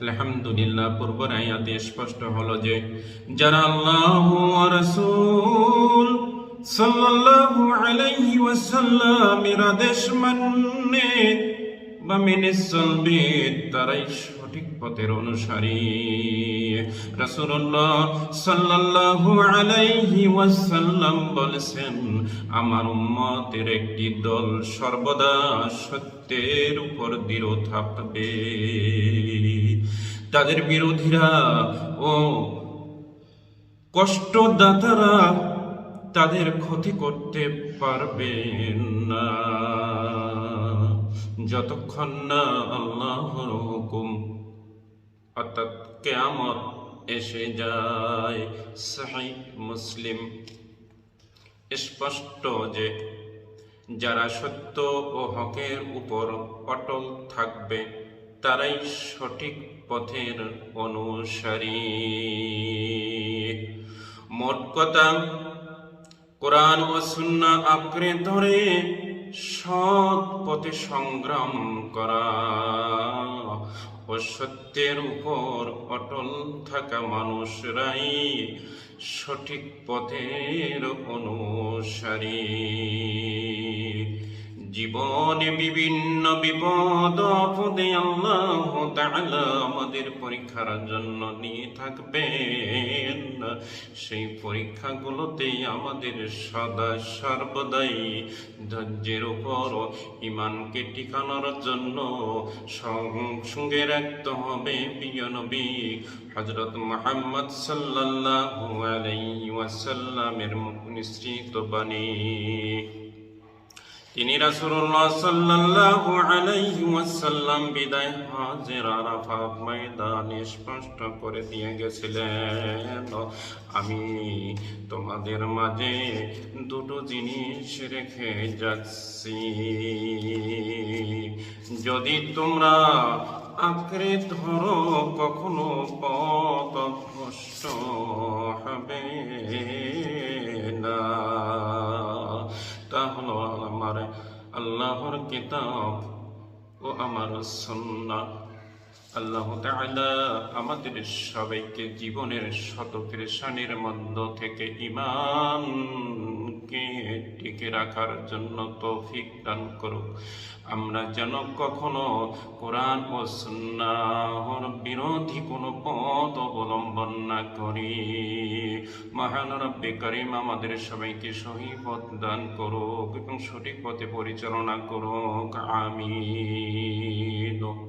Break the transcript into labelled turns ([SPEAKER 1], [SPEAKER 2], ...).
[SPEAKER 1] আলহামদুলিল্লাহ পূর্ব আয়াতে স্পষ্ট হলো যে, যারা আল্লাহ রাসূল সাল্লাল্লাহু আলাইহি ওয়াসাল্লামের আদেশ মানে বা মেনে চলবে তারাই সঠিক পথের অনুসারী। রাসূলুল্লাহ সাল্লাল্লাহু আলাইহি ওয়াসাল্লাম বলেছেন, আমার উম্মতের একটি দল সর্বদা সত্যের উপর দৃঢ় থাকবে। তাদের বিরোধীরা ও কষ্টদাতারা তাদের ক্ষতি করতে পারবে না। যতক্ষণ না আল্লাহর হুকুম অর্থাৎ কেয়ামত এসে যায়। সাহি মুসলিম। স্পষ্ট যে যারা সত্য ও হকের উপর অটল থাকবে, তারাই সঠিক পথের অনুসারী। মোট কথা, কোরআন ও সুন্না আঁকড়ে ধরে সৎ পথে সংগ্রাম করা। সত্যের উপর অটল থাকা মানুষরাই সঠিক পথের অনুসারী। জীবনে বিভিন্ন বিপদ আপদে আল্লাহ তাআলা আমাদের পরীক্ষার জন্য নিয়ে থাকবেন। সেই পরীক্ষাগুলোতে আমাদের সদা সর্বদাই ধৈর্যের উপর ইমানকে টিকানোর জন্য সঙ্গে রাখতে হবে প্রিয় নবী। হজরত মোহাম্মদ সাল্লাল্লাহু আলাইহি ওয়াসাল্লামের মুখ নিঃসৃত বাণী। তিনি রাসূলুল্লাহ সাল্লাল্লাহু আলাইহি ওয়াসাল্লাম বিদায় হাজির আরাফাত ময়দানে স্পষ্ট করে দিয়ে গেছিলেন। আমি তোমাদের মাঝে দুটো জিনিস রেখে যাচ্ছি। যদি তোমরা আঁকড়ে ধরো, কখনো পথ হবে। আল্লাহর কিতাব ও আমার সন্না আল্লাহ তালা আমাদের সবাইকে জীবনের শত পেরেশানির মধ্য থেকে ইমানকে টিকে রাখার জন্য তৌফিক দান করুক। আমরা যেন কখনো কোরআন ও সুন্নাহর বিরোধী কোনো পথ অবলম্বন না করি। মহান রব্বে করিম আমাদের সবাইকে সহি পথ দান করুক এবং সঠিক পথে পরিচালনা করুক। আমিন।